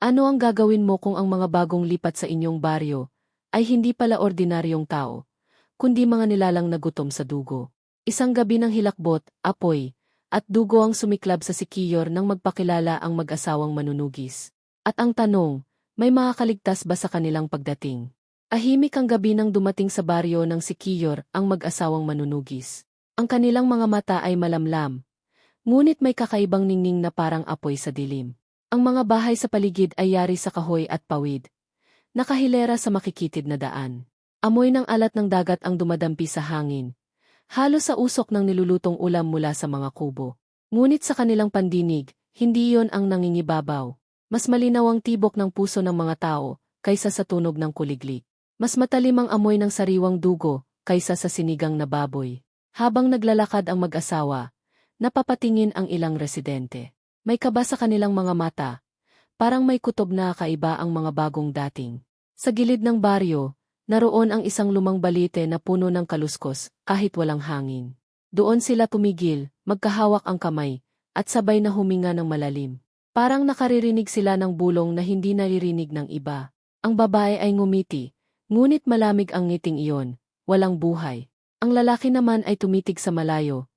Ano ang gagawin mo kung ang mga bagong lipat sa inyong baryo ay hindi pala ordinaryong tao, kundi mga nilalang na gutom sa dugo? Isang gabi ng hilakbot, apoy, at dugo ang sumiklab sa sikiyor nang magpakilala ang mag-asawang manunugis. At ang tanong, may makakaligtas ba sa kanilang pagdating? Ahimik ang gabi nang dumating sa baryo ng sikiyor ang mag-asawang manunugis. Ang kanilang mga mata ay malamlam, ngunit may kakaibang ningning na parang apoy sa dilim. Ang mga bahay sa paligid ay yari sa kahoy at pawid. Nakahilera sa makikitid na daan. Amoy ng alat ng dagat ang dumadampi sa hangin. Halos sa usok ng nilulutong ulam mula sa mga kubo. Ngunit sa kanilang pandinig, hindi iyon ang nangingibabaw. Mas malinaw ang tibok ng puso ng mga tao kaysa sa tunog ng kuliglig. Mas matalim ang amoy ng sariwang dugo kaysa sa sinigang na baboy. Habang naglalakad ang mag-asawa, napapatingin ang ilang residente. May kaba sa kanilang mga mata. Parang may kutob na kaiba ang mga bagong dating. Sa gilid ng baryo, naroon ang isang lumang balite na puno ng kaluskos, kahit walang hangin. Doon sila tumigil, magkahawak ang kamay, at sabay na huminga ng malalim. Parang nakaririnig sila ng bulong na hindi naririnig ng iba. Ang babae ay ngumiti, ngunit malamig ang ngiting iyon, walang buhay. Ang lalaki naman ay tumitig sa malayo,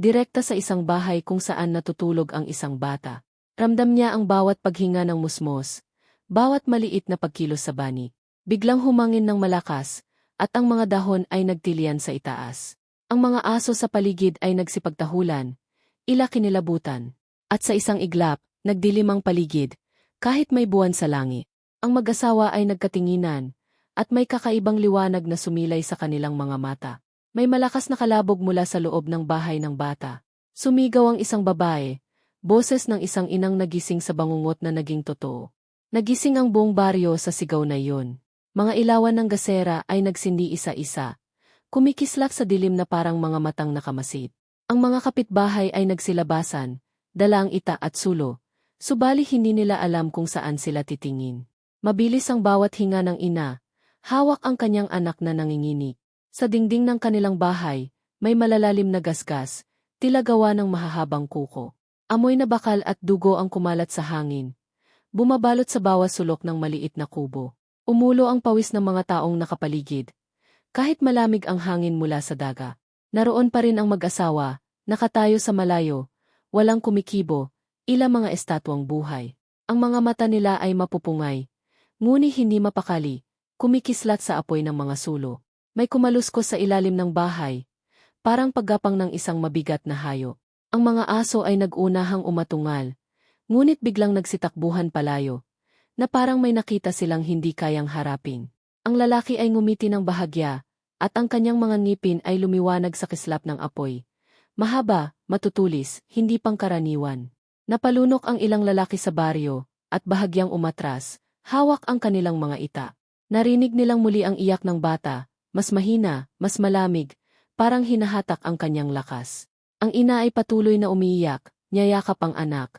direkta sa isang bahay kung saan natutulog ang isang bata. Ramdam niya ang bawat paghinga ng musmos, bawat maliit na pagkilos sa bani. Biglang humangin ng malakas, at ang mga dahon ay nagtilian sa itaas. Ang mga aso sa paligid ay nagsipagtahulan, ila kinilabutan. At sa isang iglap, nagdilim ang paligid, kahit may buwan sa langit. Ang mag-asawa ay nagkatinginan, at may kakaibang liwanag na sumilay sa kanilang mga mata. May malakas na kalabog mula sa loob ng bahay ng bata. Sumigaw ang isang babae, boses ng isang inang nagising sa bangungot na naging totoo. Nagising ang buong baryo sa sigaw na iyon. Mga ilawan ng gasera ay nagsindi isa-isa. Kumikislap sa dilim na parang mga matang nakamasid. Ang mga kapitbahay ay nagsilabasan, dala ang ita at sulo, subali hindi nila alam kung saan sila titingin. Mabilis ang bawat hinga ng ina, hawak ang kanyang anak na nanginginig. Sa dingding ng kanilang bahay, may malalalim na gasgas, tila gawa ng mahahabang kuko. Amoy na bakal at dugo ang kumalat sa hangin. Bumabalot sa bawat sulok ng maliit na kubo. Umulo ang pawis ng mga taong nakapaligid. Kahit malamig ang hangin mula sa daga. Naroon pa rin ang mag-asawa, nakatayo sa malayo, walang kumikibo, ilang mga estatwang buhay. Ang mga mata nila ay mapupungay, ngunit hindi mapakali, kumikislat sa apoy ng mga sulo. May kumaluskos sa ilalim ng bahay, parang paggapang ng isang mabigat na hayo. Ang mga aso ay nagunahang umatungal, ngunit biglang nagsitakbuhan palayo, na parang may nakita silang hindi kayang harapin. Ang lalaki ay ngumiti ng bahagya, at ang kanyang mga ngipin ay lumiwanag sa kislap ng apoy. Mahaba, matutulis, hindi pangkaraniwan. Napalunok ang ilang lalaki sa baryo, at bahagyang umatras, hawak ang kanilang mga ita. Narinig nilang muli ang iyak ng bata, mas mahina, mas malamig, parang hinahatak ang kanyang lakas. Ang ina ay patuloy na umiiyak, niyayakap ang anak,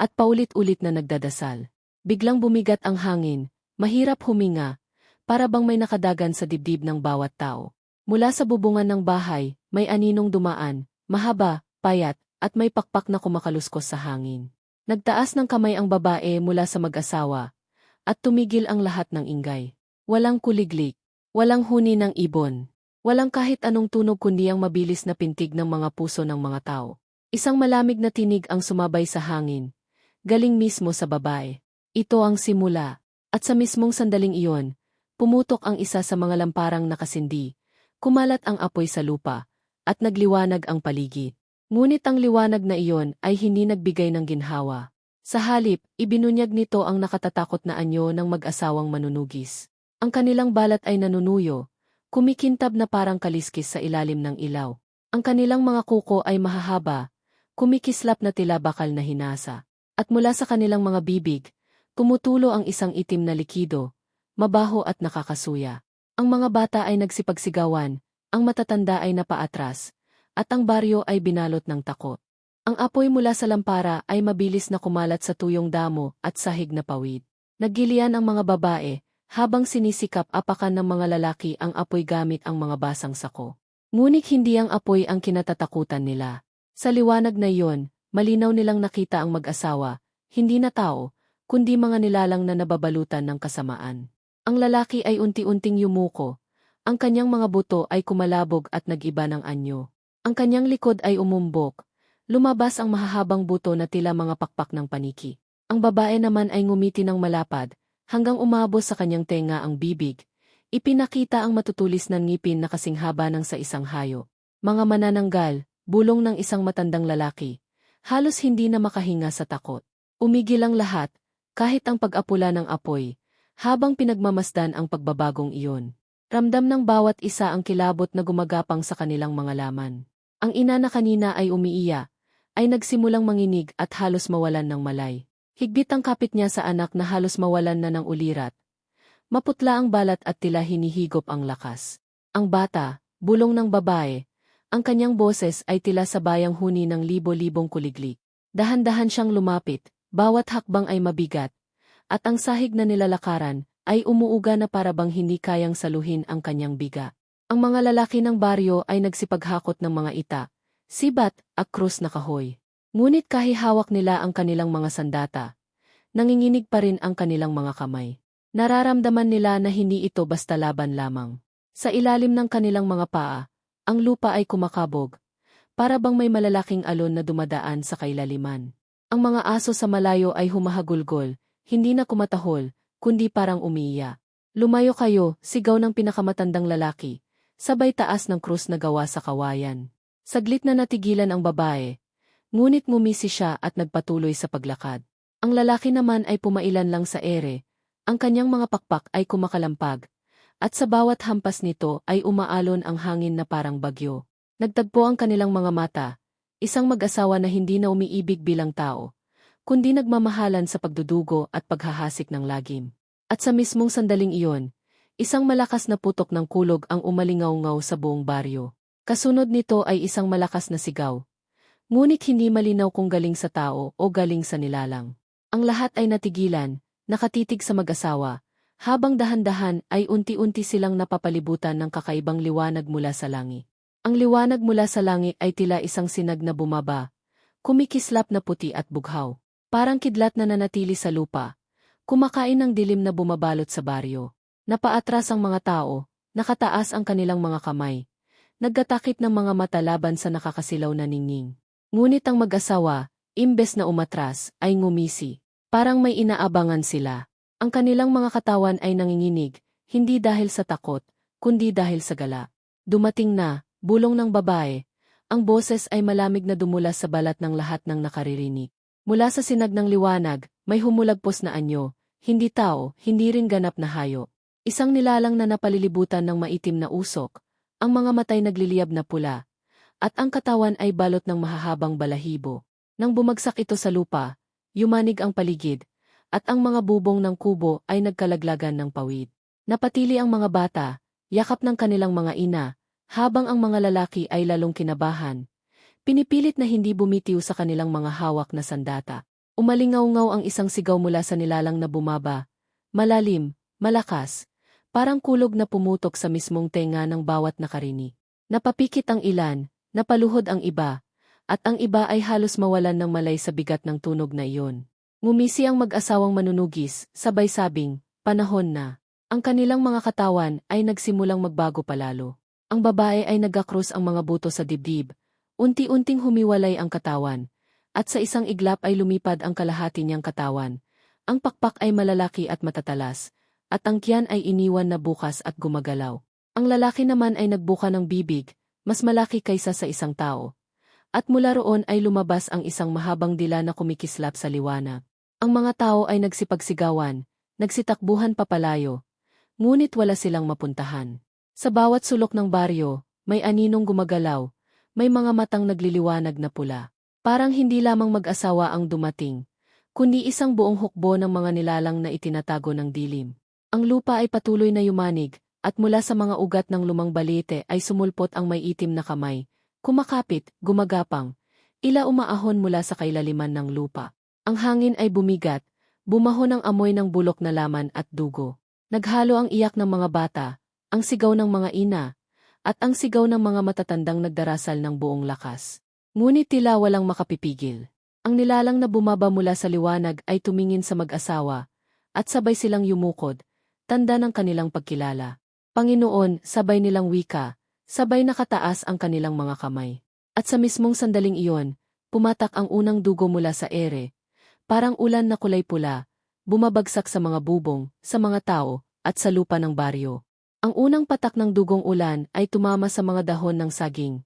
at paulit-ulit na nagdadasal. Biglang bumigat ang hangin, mahirap huminga, para bang may nakadagan sa dibdib ng bawat tao. Mula sa bubungan ng bahay, may aninong dumaan, mahaba, payat, at may pakpak na kumakaluskos sa hangin. Nagtaas ng kamay ang babae mula sa mag-asawa, at tumigil ang lahat ng ingay. Walang kuliglik, Walang huni ng ibon. Walang kahit anong tunog kundi ang mabilis na pintig ng mga puso ng mga tao. Isang malamig na tinig ang sumabay sa hangin. Galing mismo sa babae. Ito ang simula. At sa mismong sandaling iyon, pumutok ang isa sa mga lamparang nakasindi. Kumalat ang apoy sa lupa. At nagliwanag ang paligid. Ngunit ang liwanag na iyon ay hindi nagbigay ng ginhawa. Sa halip, ibinunyag nito ang nakatatakot na anyo ng mag-asawang manunugis. Ang kanilang balat ay nanunuyo, kumikintab na parang kaliskis sa ilalim ng ilaw. Ang kanilang mga kuko ay mahahaba, kumikislap na tila bakal na hinasa. At mula sa kanilang mga bibig, tumutulo ang isang itim na likido, mabaho at nakakasuya. Ang mga bata ay nagsipagsigawan, ang matatanda ay napaatras, at ang baryo ay binalot ng takot. Ang apoy mula sa lampara ay mabilis na kumalat sa tuyong damo at sahig na pawid. Naggilian ang mga babae, habang sinisikap apakan ng mga lalaki ang apoy gamit ang mga basang sako. Ngunit hindi ang apoy ang kinatatakutan nila. Sa liwanag na iyon, malinaw nilang nakita ang mag-asawa, hindi na tao, kundi mga nilalang na nababalutan ng kasamaan. Ang lalaki ay unti-unting yumuko, ang kanyang mga buto ay kumalabog at nag-iba ng anyo. Ang kanyang likod ay umumbok, lumabas ang mahahabang buto na tila mga pakpak ng paniki. Ang babae naman ay ngumiti ng malapad, hanggang umabos sa kanyang tenga ang bibig. Ipinakita ang matutulis ng ngipin na kasing haba ng sa isang hayo. Mga manananggal, bulong ng isang matandang lalaki. Halos hindi na makahinga sa takot. Umigil ang lahat, kahit ang pag-apula ng apoy, habang pinagmamasdan ang pagbabagong iyon. Ramdam ng bawat isa ang kilabot na gumagapang sa kanilang mga laman. Ang ina na kanina ay umiiya, ay nagsimulang manginig at halos mawalan ng malay. Higpit ang kapit niya sa anak na halos mawalan na ng ulirat. Maputla ang balat at tila hinihigop ang lakas. Ang bata, bulong ng babae, ang kanyang boses ay tila sa bayang huni ng libo-libong kuliglig. Dahan-dahan siyang lumapit, bawat hakbang ay mabigat, at ang sahig na nilalakaran ay umuuga na para bang hindi kayang saluhin ang kanyang biga. Ang mga lalaki ng baryo ay nagsipaghakot ng mga ita, sibat, at krus na kahoy. Ngunit kahihawak nila ang kanilang mga sandata, nanginginig pa rin ang kanilang mga kamay. Nararamdaman nila na hindi ito basta laban lamang. Sa ilalim ng kanilang mga paa, ang lupa ay kumakabog, para bang may malalaking alon na dumadaan sa kailaliman. Ang mga aso sa malayo ay humahagulgol, hindi na kumatahol, kundi parang umiiya. Lumayo kayo, sigaw ng pinakamatandang lalaki, sabay taas ng krus na gawa sa kawayan. Saglit na natigilan ang babae, ngunit ngumisi siya at nagpatuloy sa paglakad. Ang lalaki naman ay pumailan lang sa ere, ang kanyang mga pakpak ay kumakalampag, at sa bawat hampas nito ay umaalon ang hangin na parang bagyo. Nagtagpo ang kanilang mga mata, isang mag-asawa na hindi na umiibig bilang tao, kundi nagmamahalan sa pagdudugo at paghahasik ng lagim. At sa mismong sandaling iyon, isang malakas na putok ng kulog ang umalingaw-ngaw sa buong baryo. Kasunod nito ay isang malakas na sigaw. Ngunit hindi malinaw kung galing sa tao o galing sa nilalang. Ang lahat ay natigilan, nakatitig sa mag-asawa, habang dahan-dahan ay unti-unti silang napapalibutan ng kakaibang liwanag mula sa langit. Ang liwanag mula sa langit ay tila isang sinag na bumaba, kumikislap na puti at bughaw, parang kidlat na nanatili sa lupa, kumakain ng dilim na bumabalot sa baryo. Napaatras ang mga tao, nakataas ang kanilang mga kamay, naggatakip ng mga mata laban sa nakakasilaw na ningning. Ngunit ang mag-asawa, imbes na umatras, ay ngumisi. Parang may inaabangan sila. Ang kanilang mga katawan ay nanginginig, hindi dahil sa takot, kundi dahil sa gala. Dumating na, bulong ng babae, ang boses ay malamig na dumula sa balat ng lahat ng nakaririnig. Mula sa sinag ng liwanag, may humulagpos na anyo, hindi tao, hindi rin ganap na hayo. Isang nilalang na napalilibutan ng maitim na usok, ang mga matay nagliliyab na pula, at ang katawan ay balot ng mahahabang balahibo. Nang bumagsak ito sa lupa, Yumanig ang paligid, at ang mga bubong ng kubo ay nagkalaglagan ng pawid. Napatili ang mga bata, yakap ng kanilang mga ina, habang ang mga lalaki ay lalong kinabahan. Pinipilit na hindi bumitiw sa kanilang mga hawak na sandata. Umalingaw-ngaw ang isang sigaw mula sa nilalang na bumaba. Malalim, malakas, parang kulog na pumutok sa mismong tenga ng bawat nakarini. Napapikit ang ilan, napaluhod ang iba, at ang iba ay halos mawalan ng malay sa bigat ng tunog na iyon. Ngumisi ang mag-asawang manunugis, sabay sabing, panahon na. Ang kanilang mga katawan ay nagsimulang magbago palalo. Ang babae ay nagakrus ang mga buto sa dibdib, unti-unting humiwalay ang katawan, at sa isang iglap ay lumipad ang kalahati niyang katawan. Ang pakpak ay malalaki at matatalas, at ang kiyan ay iniwan na bukas at gumagalaw. Ang lalaki naman ay nagbuka ng bibig, mas malaki kaysa sa isang tao, at mula roon ay lumabas ang isang mahabang dila na kumikislap sa liwanag. Ang mga tao ay nagsipagsigawan, nagsitakbuhan papalayo, ngunit wala silang mapuntahan. Sa bawat sulok ng baryo, may aninong gumagalaw, may mga matang nagliliwanag na pula. Parang hindi lamang mag-asawa ang dumating, kundi isang buong hukbo ng mga nilalang na itinatago ng dilim. Ang lupa ay patuloy na yumanig, at mula sa mga ugat ng lumang balite ay sumulpot ang may itim na kamay, Kumakapit, gumagapang, ila umaahon mula sa kailaliman ng lupa. Ang hangin ay bumigat, bumaho ng amoy ng bulok na laman at dugo. Naghalo ang iyak ng mga bata, ang sigaw ng mga ina, at ang sigaw ng mga matatandang nagdarasal ng buong lakas. Ngunit tila walang makapipigil. Ang nilalang na bumaba mula sa liwanag ay tumingin sa mag-asawa, at sabay silang yumukod, tanda ng kanilang pagkilala. Panginoon, sabay nilang wika, sabay nakataas ang kanilang mga kamay. At sa mismong sandaling iyon, pumatak ang unang dugo mula sa ere, parang ulan na kulay pula, bumabagsak sa mga bubong, sa mga tao, at sa lupa ng baryo. Ang unang patak ng dugong ulan ay tumama sa mga dahon ng saging,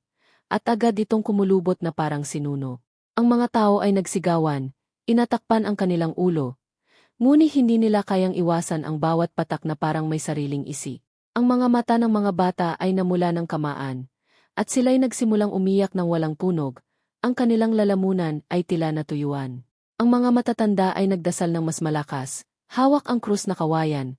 at agad itong kumulubot na parang sinuno. Ang mga tao ay nagsigawan, inatakpan ang kanilang ulo, ngunit hindi nila kayang iwasan ang bawat patak na parang may sariling isi. Ang mga mata ng mga bata ay namula ng kamaan, at sila'y nagsimulang umiyak ng walang punog, ang kanilang lalamunan ay tila natuyuan. Ang mga matatanda ay nagdasal ng mas malakas, hawak ang krus na kawayan,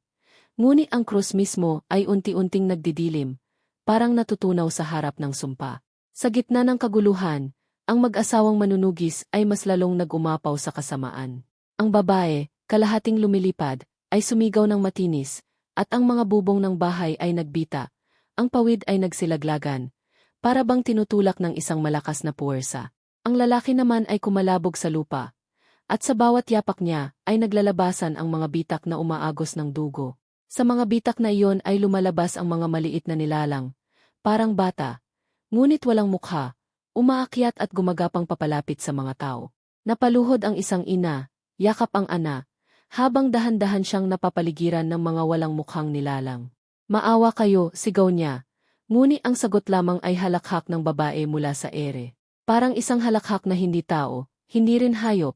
ngunit ang krus mismo ay unti-unting nagdidilim, parang natutunaw sa harap ng sumpa. Sa gitna ng kaguluhan, ang mag-asawang manunugis ay mas lalong nagumapaw sa kasamaan. Ang babae, kalahating lumilipad, ay sumigaw ng matinis, at ang mga bubong ng bahay ay nagbita. Ang pawid ay nagsilaglagan, para bang tinutulak ng isang malakas na puwersa. Ang lalaki naman ay kumalabog sa lupa, at sa bawat yapak niya ay naglalabasan ang mga bitak na umaagos ng dugo. Sa mga bitak na iyon ay lumalabas ang mga maliit na nilalang, parang bata, ngunit walang mukha, umaakyat at gumagapang papalapit sa mga tao. Napaluhod ang isang ina, yakap ang ana, habang dahan-dahan siyang napapaligiran ng mga walang mukhang nilalang. Maawa kayo, sigaw niya, ngunit ang sagot lamang ay halakhak ng babae mula sa ere. Parang isang halakhak na hindi tao, hindi rin hayop,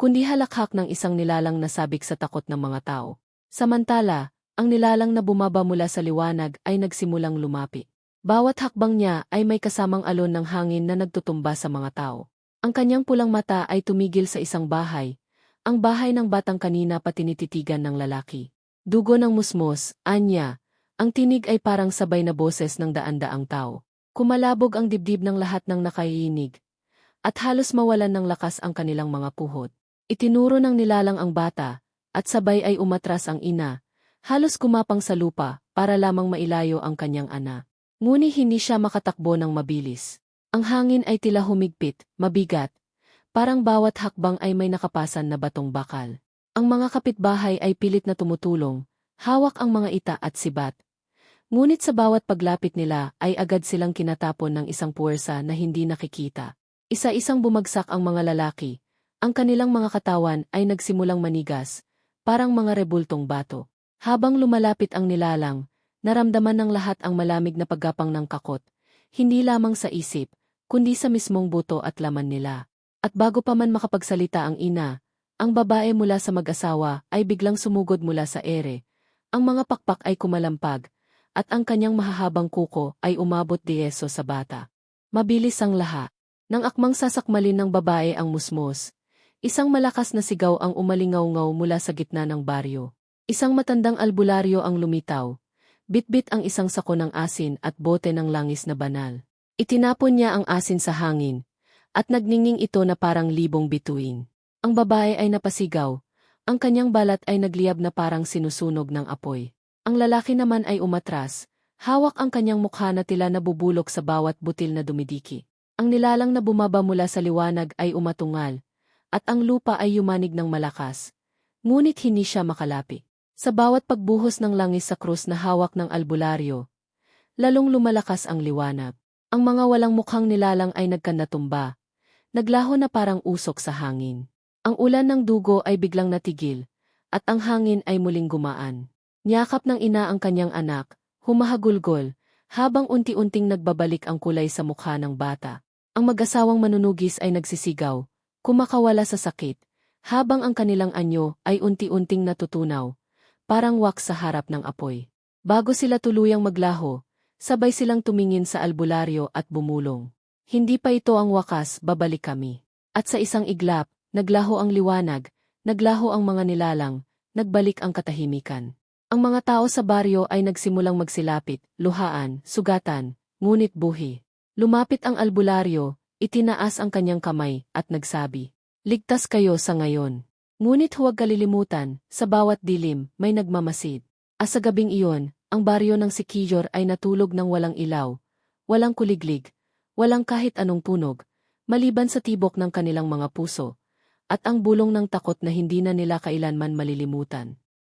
kundi halakhak ng isang nilalang na sabik sa takot ng mga tao. Samantala, ang nilalang na bumaba mula sa liwanag ay nagsimulang lumapit. Bawat hakbang niya ay may kasamang alon ng hangin na nagtutumba sa mga tao. Ang kanyang pulang mata ay tumigil sa isang bahay, ang bahay ng batang kanina patinititigan ng lalaki. Dugo ng musmos, anya, ang tinig ay parang sabay na boses ng daan-daang tao. Kumalabog ang dibdib ng lahat ng nakaiinig, at halos mawalan ng lakas ang kanilang mga puhot. Itinuro ng nilalang ang bata, at sabay ay umatras ang ina, halos kumapang sa lupa para lamang mailayo ang kanyang ana. Ngunit hindi siya makatakbo ng mabilis. Ang hangin ay tila humigpit, mabigat. Parang bawat hakbang ay may nakapasan na batong bakal. Ang mga kapitbahay ay pilit na tumutulong, hawak ang mga ita at sibat. Ngunit sa bawat paglapit nila ay agad silang kinatapon ng isang puwersa na hindi nakikita. Isa-isang bumagsak ang mga lalaki. Ang kanilang mga katawan ay nagsimulang manigas, parang mga rebultong bato. Habang lumalapit ang nilalang, Naramdaman ng lahat ang malamig na paggapang ng kakot, hindi lamang sa isip, kundi sa mismong buto at laman nila. At bago pa man makapagsalita ang ina, ang babae mula sa mag-asawa ay biglang sumugod mula sa ere. Ang mga pakpak ay kumalampag, at ang kanyang mahahabang kuko ay umabot dieso sa bata. Mabilis ang laha. Nang akmang sasakmalin ng babae ang musmos, isang malakas na sigaw ang umalingaw-ngaw mula sa gitna ng baryo. Isang matandang albularyo ang lumitaw, Bitbit ang isang sako ng asin at bote ng langis na banal. Itinapon niya ang asin sa hangin, at nagningning ito na parang libong bituin. Ang babae ay napasigaw, ang kanyang balat ay nagliyab na parang sinusunog ng apoy. Ang lalaki naman ay umatras, hawak ang kanyang mukha na tila nabubulok sa bawat butil na dumidiki. Ang nilalang na bumaba mula sa liwanag ay umatungal, at ang lupa ay yumanig ng malakas, ngunit hindi siya makalapit. Sa bawat pagbuhos ng langis sa krus na hawak ng albularyo, lalong lumalakas ang liwanag. Ang mga walang mukhang nilalang ay nagkanatumba, naglaho na parang usok sa hangin. Ang ulan ng dugo ay biglang natigil, at ang hangin ay muling gumaan. Niyakap ng ina ang kanyang anak, humahagulgol, habang unti-unting nagbabalik ang kulay sa mukha ng bata. Ang mag-asawang manunugis ay nagsisigaw, kumakawala sa sakit, habang ang kanilang anyo ay unti-unting natutunaw, parang wak sa harap ng apoy. Bago sila tuluyang maglaho, sabay silang tumingin sa albularyo at bumulong. Hindi pa ito ang wakas, babalik kami. At sa isang iglap, naglaho ang liwanag, naglaho ang mga nilalang, nagbalik ang katahimikan. Ang mga tao sa baryo ay nagsimulang magsilapit, luhaan, sugatan, ngunit buhi. Lumapit ang albularyo, itinaas ang kanyang kamay, at nagsabi, Ligtas kayo sa ngayon. Ngunit huwag kalilimutan, sa bawat dilim, may nagmamasid. As sa gabing iyon, ang baryo ng Sikijor ay natulog ng walang ilaw, walang kuliglig, walang kahit anong tunog, maliban sa tibok ng kanilang mga puso, at ang bulong ng takot na hindi na nila kailanman malilimutan.